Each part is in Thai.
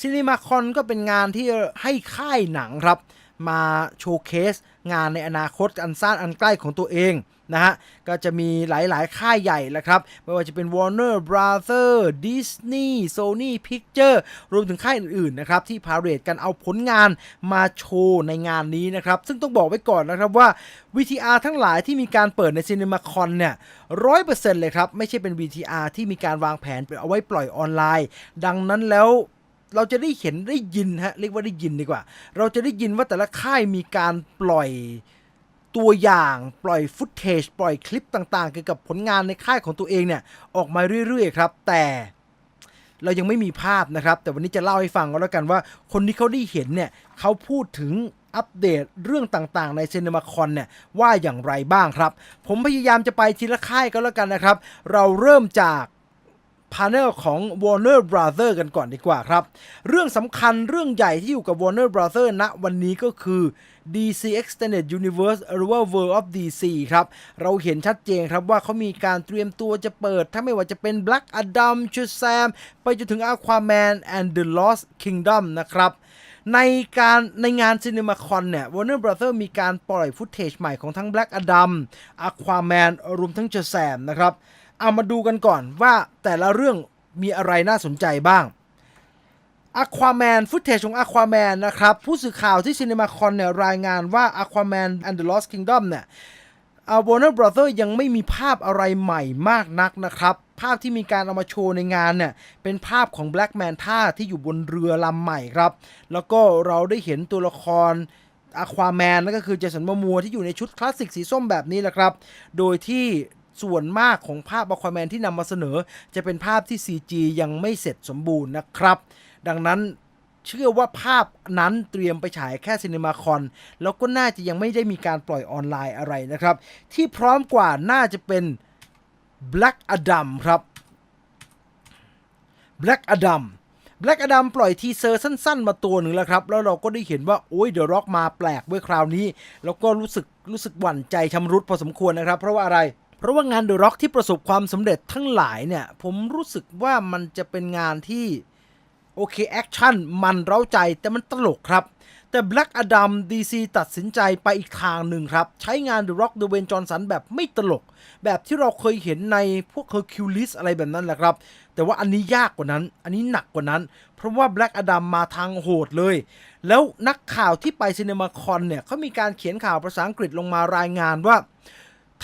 ซินิมาคอนก็เป็นงานที่ให้ค่ายหนังครับ มาโชว์เคสงานในอนาคตอันสั้นอันใกล้ของตัวเองนะฮะ ก็จะมีหลาย ๆ ค่ายใหญ่แหละครับ ไม่ว่าจะเป็น Warner Brother Disney Sony Picture รวมถึงค่ายอื่น ๆ นะครับ ที่พาเรดกันเอาผลงานมาโชว์ในงานนี้นะครับ ซึ่งต้องบอกไว้ก่อนนะครับว่า VTR ทั้งหลายที่มีการเปิดใน CinemaCon เนี่ยร้อยเปอร์เซ็นต์เลยครับ ไม่ใช่เป็น VTR ที่มีการวางแผนเอาไว้ปล่อยออนไลน์ ดังนั้นแล้ว เราจะได้เห็นได้ยินฮะเรียกว่าได้ยินดีกว่า เราจะได้ยินว่าแต่ละค่ายมีการปล่อยตัวอย่างปล่อยฟุตเทจปล่อยคลิปต่างๆ เกี่ยวกับผลงานในค่ายของตัวเองเนี่ย ออกมาเรื่อยๆครับ แต่เรายังไม่มีภาพนะครับ แต่วันนี้จะเล่าให้ฟังก็แล้วกันว่า คนที่เขาได้เห็นเนี่ยเขาพูดถึงอัปเดตเรื่องต่างๆ ในเซน e มาคอนเนี่ยว่าอย่างไรบ้างครับ ผมพยายามจะไปทีละค่ายก็แล้วกันนะครับ เราเริ่มจาก พา n เนลของ Warner Brother กันก่อนดีกว่าครับ เรื่องสำคัญเรื่องใหญ่ที่อยู่กับ Warner Brother ณวันนี้ก็คือ DC Extended Universe หรือว่า World of DC ครับ เราเห็นชัดเจนครับว่าเขามีการเตรียมตัวจะเปิด ถ้าไม่ว่าจะเป็น Black Adam Shazam ไปจนถึง Aquaman and the Lost Kingdom นะครับในการในงาน CinemaCon เนี่ย Warner Brother มีการปล่อยฟุตเทจใหม่ของทั้ง Black Adam Aquaman รวมทั้ง Shazam นะครับ เอามาดูกันก่อนว่าแต่ละเรื่องมีอะไรน่าสนใจบ้าง Aquaman ฟุตเทจของ Aquaman นะครับ ผู้สื่อข่าวที่ CinemaCon เนี่ยรายงานว่า Aquaman and the Lost Kingdom เนี่ยอ่า Warner Brother ยังไม่มีภาพอะไรใหม่มากนักนะครับ ภาพที่มีการเอามาโชว์ในงานเนี่ยเป็นภาพของ Black Manta ที่อยู่บนเรือลำใหม่ครับ แล้วก็เราได้เห็นตัวละคร Aquaman นั่นก็คือเจสันม o มัวที่อยู่ในชุดคลาสสิกสีส้มแบบนี้แหละครับ โดยที่ ส่วนมากของภาพ Aquaman ที่นำมาเสนอ จะเป็นภาพที่ CG ยังไม่เสร็จสมบูรณ์นะครับ ดังนั้นเชื่อว่าภาพนั้นเตรียมไปฉายแค่ซีนีมาคอนแล้วก็น่าจะยังไม่ได้มีการปล่อยออนไลน์อะไรนะครับ ที่พร้อมกว่าน่าจะเป็น Black Adam ครับ Black Adam Black Adam ปล่อยทีเซอร์สั้นๆ มาตัวหนึ่งแล้วครับ แล้วเราก็ได้เห็นว่า โอ้ยเดอะร็อกมาแปลกเว้ยคราวนี้ แล้วก็รู้สึกรู้สึกหวั่นใจชำรุดพอสมควรนะครับ เพราะว่าอะไร เพราะว่างานเดอะร็อกที่ประสบความสำเร็จทั้งหลายเนี่ย ผมรู้สึกว่ามันจะเป็นงานที่ โอเคแอคชั่นมันเร้าใจแต่มันตลกครับ แต่ Black Adam DC ตัดสินใจไปอีกทางหนึ่งครับ ใช้งาน The Rock เด w เวนจอห์นสันแบบไม่ตลก แบบที่เราเคยเห็นในพวก Hercules อะไรแบบนั้นแหละครับ แต่ว่าอันนี้ยากกว่านั้น อันนี้หนักกว่านั้น เพราะว่า Black Adam มาทางโหดเลย แล้วนักข่าวที่ไปซีน e มาคอนเนี่ยเขามีการเขียนข่าวภาษาอังกฤษลงมารายงานว่า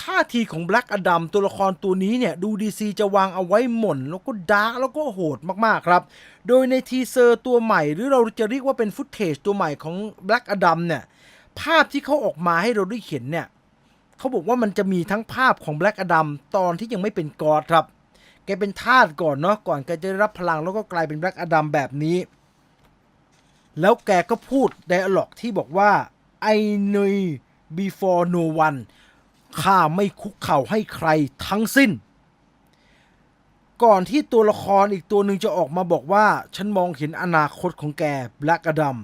ท่าทีของ Black Adam ตัวละครตัวนี้เนี่ย ดู DC จะวางเอาไว้หม่น แล้วก็ดาร์กแล้วก็โหดมากๆครับ โดยในทีเซอร์ตัวใหม่ หรือเราจะเรียกว่าเป็นฟุตเทจตัวใหม่ของ Black Adam เนี่ย ภาพที่เขาออกมาให้เราได้เห็นเนี่ยเขาบอกว่ามันจะมีทั้งภาพของ Black Adam ตอนที่ยังไม่เป็นกอดครับ แกเป็นทาสก่อนเนาะก่อนแกจะได้รับพลังแล้วก็กลายเป็น Black Adam แบบนี้ แล้วแกก็พูดไดอะล็อกที่บอกว่า I know before no one ข้าไม่คุกเข่าให้ใครทั้งสิ้น ก่อนที่ตัวละครอีกตัวหนึ่งจะออกมาบอกว่า ฉันมองเห็นอนาคตของแก Black Adam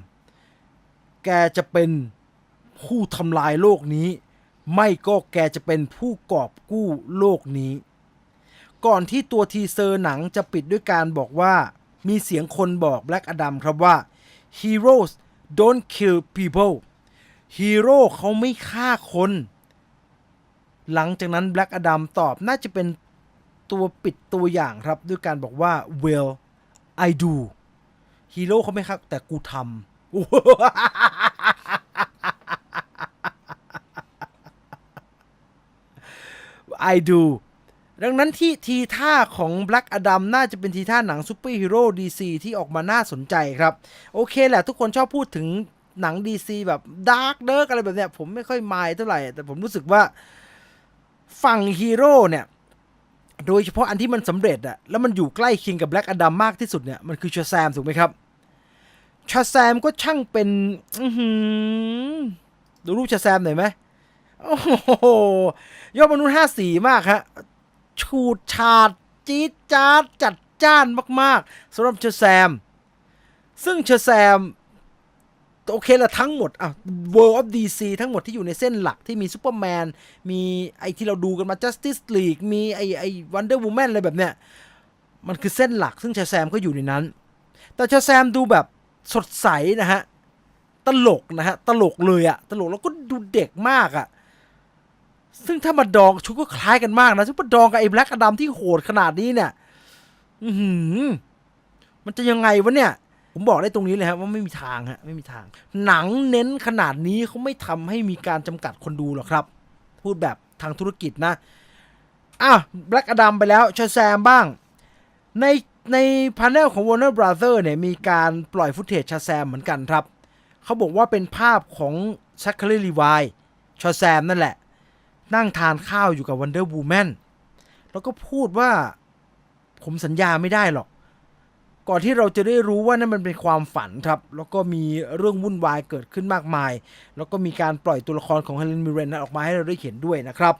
แกจะเป็นผู้ทำลายโลกนี้ ไม่ก็แกจะเป็นผู้กอบกู้โลกนี้ ก่อนที่ตัวทีเซอร์หนังจะปิดด้วยการบอกว่ามีเสียงคนบอก Black Adam ครับว่า heroes don't kill people ฮีโร่เขาไม่ฆ่าคน หลังจากนั้น Black Adam ตอบน่าจะเป็นตัวปิดตัวอย่างครับ ด้วยการบอกว่า well I do ฮีโร่เขาไม่ครับ แต่กูทำ I do ดังนั้นที่ทีท่าของ Black Adam น่าจะเป็นทีท่าหนังซูเปอร์ฮีโร่ DC ที่ออกมาน่าสนใจครับ โอเคแหละทุกคนชอบพูดถึงหนัง DC แบบดาร์กเดิร์กอะไรแบบเนี้ย ผมไม่ค่อยมายเท่าไหร่ แต่ผมรู้สึกว่า ฝั่งฮีโร่เนี่ย โดยเฉพาะอันที่มันสำเร็จอะแล้วมันอยู่ใกล้เคียงกับแบล็กอดัมมากที่สุดเนี่ย มันคือชาแซมถูกไหมครับชาแซมก็ช่างเป็นดูรูปชาแซมหน่อยไหมโอ้โหยอดมนุษย์ห้าสีมากฮะฉูดฉาดจี๊ดจ๊าดจัดจ้านมาก ๆสำหรับชาแซม ซึ่งชาแซม โอเคละทั้งหมดอะ World of DC ทั้งหมดที่อยู่ในเส้นหลักที่มีซูเปอร์แมนมีไอที่เราดูกันมา Justice League มีไอไอ Wonder Woman อะไรแบบเนี้ย มันคือเส้นหลักซึ่งชาแซมก็อยู่ในนั้น แต่ชาแซมดูแบบสดใสนะฮะ ตลกนะฮะ ตลกเลยอะตลกแล้วก็ดูเด็กมากอะซึ่งถ้ามาดองชุดก็คล้ายกันมากนะซึ่งมาดองกับไอ้แบล็กอดัมที่โหดขนาดนี้เนี่ย อือหือมันจะยังไงวะเนี่ย ผมบอกได้ตรงนี้เลยครับว่าไม่มีทางฮะไม่มีทาง หนังเน้นขนาดนี้เขาไม่ทำให้มีการจำกัดคนดูหรอกครับ พูดแบบทางธุรกิจนะอ้าแบล็กอดัมไปแล้วชาแซมบ้าง ในในพาร์เนลของ Warner Brother เนี่ยมีการปล่อยฟุตเทจชาแซมเหมือนกันครับเขาบอกว่าเป็นภาพของชัคเคอรีลีวายชาแซมนั่นแหละ นั่งทานข้าวอยู่กับ Wonder Woman แล้วก็พูดว่าผมสัญญาไม่ได้หรอก ก่อนที่เราจะได้รู้ว่านั่นมันเป็นความฝันครับ แล้วก็มีเรื่องวุ่นวายเกิดขึ้นมากมาย แล้วก็มีการปล่อยตัวละครของเฮเลนมิเรนออกมาให้เราได้เห็นด้วยนะครับ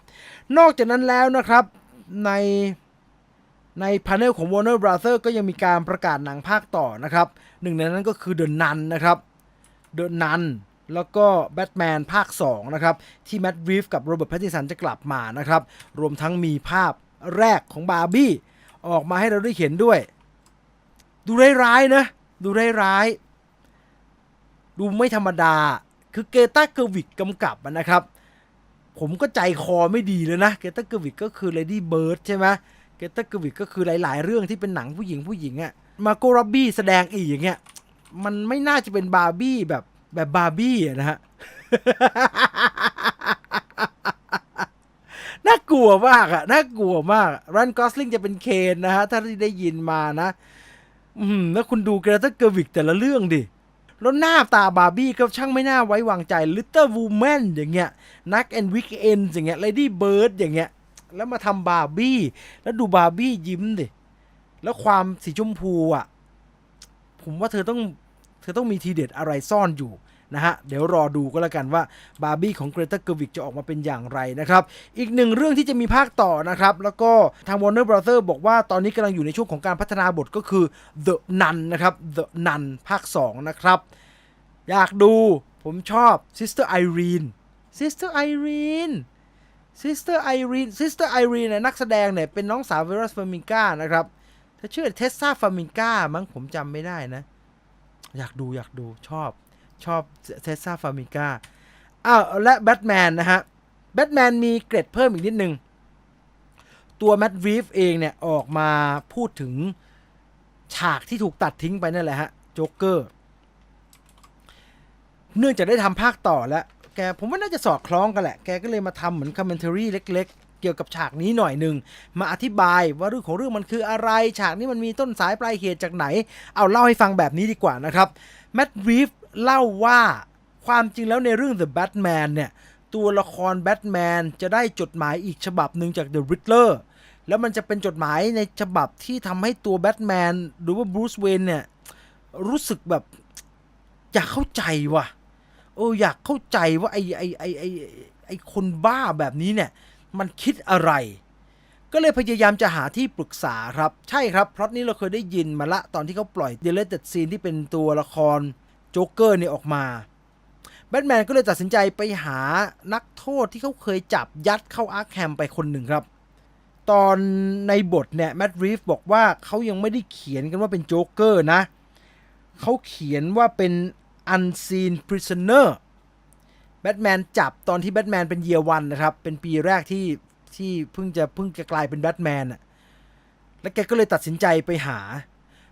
นอกจากนั้นแล้วนะครับในในพาร์เนลของ Warner Brother ก็ยังมีการประกาศหนังภาคต่อนะครับ หนึ่งในนั้นก็คือ The Nun นะครับ The Nun แล้วก็ Batman ภาค 2 นะครับ ที่แม t รีฟกับโรเบิร์ตแพตติสันจะกลับมานะครับ รวมทั้งมีภาพแรกของบาร์บี้ออกมาให้เราได้เห็นด้วย ดูร้ายๆนะ ดูร้ายๆดูไม่ธรรมดา คือเกตาเกอร์วิกกำกับนะครับ ผมก็ใจคอไม่ดีเลยนะ เกตาเกอร์วิกก็คือ Lady Bird ใช่ไหมเกตาเกอร์วิกก็คือหลาย ๆ เรื่องที่เป็นหนังผู้หญิงผู้หญิงอะมาโกรับบี้แสดงอีกอย่างเงี้ย มันไม่น่าจะเป็นบาร์บี้แบบแบบบาร์บี้นะฮะ น่ากลัวมากอะน่ากลัวมากรันกอสลิงจะเป็นเคนนะฮะ ถ้าที่ได้ยินมานะ อืมแล้วคุณดูเกรตาเกอร์วิกแต่ละเรื่องดิ แล้วหน้าตาบาร์บี้ก็ช่างไม่น่าไว้วางใจลิตเติ้ลวูแมนอย่างเงี้ยนักแอนวิกเอนอย่างเงี้ยเลดี้เบิร์ดอย่างเงี้ย แล้วมาทำบาร์บี้แล้วดูบาร์บี้ยิ้มดิ แล้วความสีชมพูอะ ผมว่าเธอต้องเธอต้องมีทีเด็ดอะไรซ่อนอยู่ นะฮะ เดี๋ยวรอดูก็แล้วกันว่าบาร์บี้ของเกรตาเกอร์วิกจะออกมาเป็นอย่างไรนะครับ อีกหนึ่งเรื่องที่จะมีภาคต่อนะครับ แล้วก็ทาง Warner Brother บอกว่าตอนนี้กำลังอยู่ในช่วงของการพัฒนาบทก็คือ The Nun นะครับ The Nun ภาค 2 นะครับ อยากดูผมชอบ Sister Irene Sister Irene Sister Irene Sister Irene เนี่ยนักแสดงเนี่ยเป็นน้องสาวเวรัสฟามิงกานะครับเธอชื่อเทสซาฟามิงกามั้งผมจำไม่ได้นะ อยากดูอยากดูชอบ ชอบเทสซาฟามิงกาอ้าวและแบทแมนนะฮะแบทแมนมีเกร็ดเพิ่มอีกนิดนึง ตัวแมดวีฟเองเนี่ยออกมาพูดถึงฉากที่ถูกตัดทิ้งไปนั่นแหละฮะโจ๊กเกอร์เนื่องจากได้ทำภาคต่อแล้ว แกผมว่าน่าจะสอดคล้องกันแหละ แกก็เลยมาทำเหมือนคอมเมนต์รีเล็ก ๆ เกี่ยวกับฉากนี้หน่อยหนึ่ง มาอธิบายว่าเรื่องของเรื่องมันคืออะไร ฉากนี้มันมีต้นสายปลายเหตุจากไหน เอาเล่าให้ฟังแบบนี้ดีกว่านะครับแมดรีฟ เล่าว่าความจริงแล้วในเรื่อง The Batman เนี่ย ตัวละครแบทแมนจะได้จดหมายอีกฉบับหนึ่งจาก The Riddler แล้วมันจะเป็นจดหมายในฉบับที่ทำให้ตัวแบทแมนหรือว่าบรูซเวนเนี่ย รู้สึกแบบอยากเข้าใจว่ะเอออยากเข้าใจว่าไอ้ไอ้ไอ้ไอ้ไอ้คนบ้าแบบนี้เนี่ย มันคิดอะไร ก็เลยพยายามจะหาที่ปรึกษาครับ ใช่ครับ เพราะนี้เราเคยได้ยินมาละตอนที่เขาปล่อย d e l e t e d Scene ที่เป็นตัวละคร โจ๊กเกอร์เนี่ยออกมาแบทแมนก็เลยตัดสินใจไปหานักโทษที่เขาเคยจับยัดเข้าอาร์คแฮมไปคนหนึ่งครับ ตอนในบทเนี่ยแมดรีฟบอกว่าเขายังไม่ได้เขียนกันว่าเป็นโจ๊กเกอร์นะเขาเขียนว่าเป็น unseen prisoner แบทแมนจับตอนที่แบทแมนเป็นเยียวันนะครับ เป็นปีแรกที่ที่เพิ่งจะเพิ่งจะกลายเป็นแบทแมนอะแล้วแกก็เลยตัดสินใจไปหา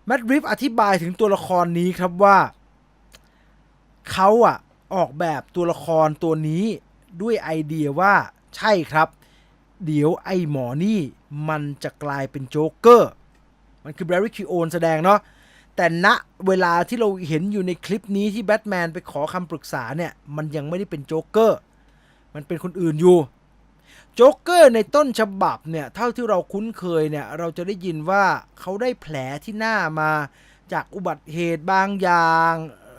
แมดริฟอธิบายถึงตัวละครนี้ครับว่า เขาอะออกแบบตัวละครตัวนี้ด้วยไอเดียว่าใช่ครับ เดี๋ยวไอหมอนี่มันจะกลายเป็นโจ๊กเกอร์ มันคือแบร์รี่คิโอนแสดงเนาะแต่ณเวลาที่เราเห็นอยู่ในคลิปนี้ที่แบทแมนไปขอคำปรึกษาเนี่ย มันยังไม่ได้เป็นโจ๊กเกอร์ มันเป็นคนอื่นอยู่โจ๊กเกอร์ในต้นฉบับเนี่ย เท่าที่เราคุ้นเคยเนี่ย เราจะได้ยินว่าเขาได้แผลที่หน้ามาจากอุบัติเหตุบางอย่าง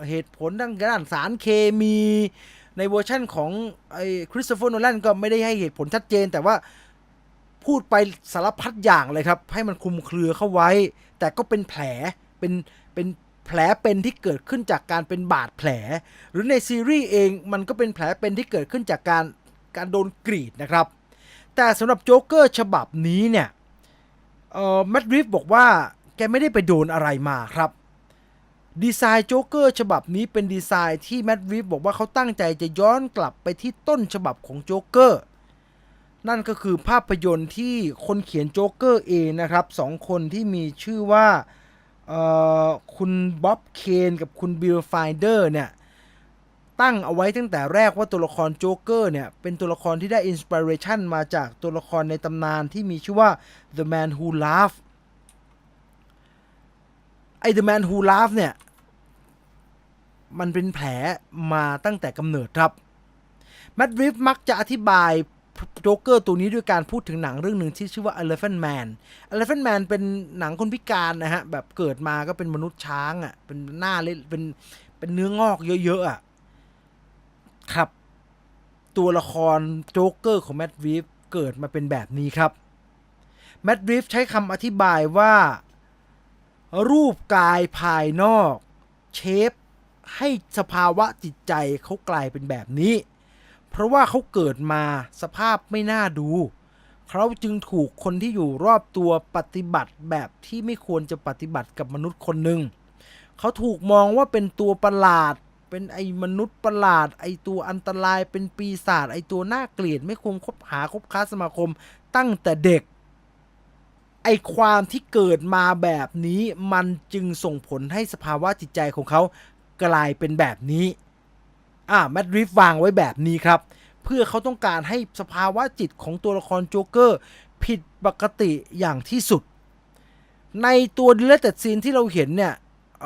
เหตุผลทางด้านสารเคมีในเวอร์ชั่นของไอ้คริสโตเฟอร์โนแลนก็ไม่ได้ให้เหตุผลชัดเจน แต่ว่าพูดไปสารพัดอย่างเลยครับ ให้มันคลุมเครือเข้าไว้ แต่ก็เป็นแผลเป็นเป็นแผลเป็นที่เกิดขึ้นจากการเป็นบาดแผล หรือในซีรีส์เองมันก็เป็นแผลเป็นที่เกิดขึ้นจากการการโดนกรีดนะครับ แต่สำหรับโจ๊กเกอร์ฉบับนี้เนี่ยเอ่อแมดริฟบอกว่าแกไม่ได้ไปโดนอะไรมาครับ ดีไซน์โจ๊กเกอร์ฉบับนี้เป็นดีไซน์ที่แมดริฟบอกว่าเขาตั้งใจจะย้อนกลับไปที่ต้นฉบับของโจ๊กเกอร์นั่นก็คือภาพยนตร์ที่คนเขียนโจ๊กเกอร์เองนะครับสองคนที่มีชื่อว่าคุณบ๊อบเคนกับคุณบิลไฟเดอร์เนี่ย ตั้งเอาไว้ตั้งแต่แรกว่าตัวละครโจ๊กเกอร์เนี่ย เป็นตัวละครที่ได้อินสปิเรชันมาจากตัวละครในตำนานที่มีชื่อว่า The Man Who Laughed ไอ้ The Man Who l a u g h เนี่ย มันเป็นแผลมาตั้งแต่กำเนิดครับแมดริฟมักจะอธิบายโจ๊กเกอร์ตัวนี้ด้วยการพูดถึงหนังเรื่องหนึ่งที่ชื่อว่า Elephant Man Elephant Man เป็นหนังคนพิการนะฮะ แบบเกิดมาก็เป็นมนุษย์ช้างอะ่ะ เป็นหน้าเละเป็นเป็นเนื้องอกเยอะๆอะ ครับ ตัวละครโจ๊กเกอร์ของแมดริฟเกิดมาเป็นแบบนี้ครับแมดริฟใช้คำอธิบายว่า รูปกายภายนอก เชฟให้สภาวะจิตใจเขากลายเป็นแบบนี้ เพราะว่าเขาเกิดมาสภาพไม่น่าดู เขาจึงถูกคนที่อยู่รอบตัวปฏิบัติแบบที่ไม่ควรจะปฏิบัติกับมนุษย์คนหนึ่ง เขาถูกมองว่าเป็นตัวประหลาด เป็นไอ้มนุษย์ประหลาด ไอ้ตัวอันตราย เป็นปีศาจ ไอ้ตัวน่าเกลียด ไม่ควรคบหาคบค้าสมาคมตั้งแต่เด็ก ไอ้ความที่เกิดมาแบบนี้มันจึงส่งผลให้สภาวะจิตใจของเขากลายเป็นแบบนี้ อ่าแมดริฟวางไว้แบบนี้ครับ เพื่อเขาต้องการให้สภาวะจิตของตัวละครโจ๊กเกอร์ ผิดปกติอย่างที่สุด ในตัวดิเลตซีนที่เราเห็นเนี่ยเ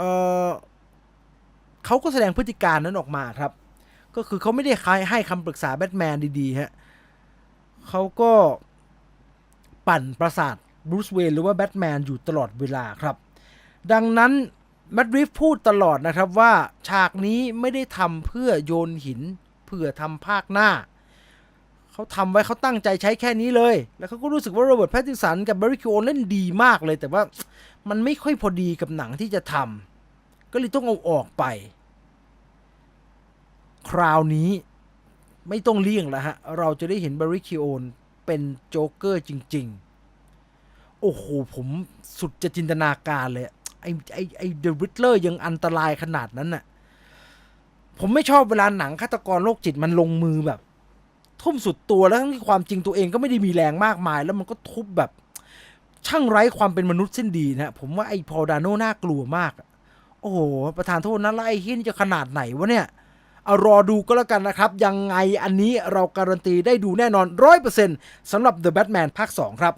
เขาก็แสดงพฤติการนั้นออกมาครับ ก็คือเขาไม่ได้ให้คำปรึกษาแบทแมนดีๆฮะเขาก็ปั่นประสาท บรูซเวย์นหรือว่าแบทแมนอยู่ตลอดเวลาครับ ดังนั้นแมดริฟพูดตลอดนะครับว่าฉากนี้ไม่ได้ทำเพื่อโยนหินเพื่อทำภาคหน้า เขาทำไว้เขาตั้งใจใช้แค่นี้เลย แล้วเขาก็รู้สึกว่าโรเบิร์ตแพตตินสันกับบริคิโอเล่นดีมากเลย แต่ว่ามันไม่ค่อยพอดีกับหนังที่จะทำก็เลยต้องเอาออกไป คราวนี้ไม่ต้องเลี่ยงแล้วฮะ เราจะได้เห็นบริคิโอนเป็นโจ๊กเกอร์จริง ๆ อ้โห ผมสุดจะจินตนาการเลย ไอ้ไอ้ไอ้เดอะริดเลอร์ยังอันตรายขนาดนั้นน่ะ ผมไม่ชอบเวลาหนังฆาตกรโรคจิตมันลงมือแบบ ทุ่มสุดตัวแล้วทั้งที่ความจริงตัวเองก็ไม่ได้มีแรงมากมาย แล้วมันก็ทุบแบบ ช่างไร้ความเป็นมนุษย์สิ้นดีนะผมว่าไอ้พอลดาโนน่ากลัวมาก โอ้โห ประธานโทษนะแล้วไอ้เฮี้ยนจะขนาดไหนวะเนี่ยเอารอดูก็แล้วกันนะครับ ยังไงอันนี้เราการันตีได้ดูแน่นอน 100%สำหรับ The Batman ภาค 2 ครับ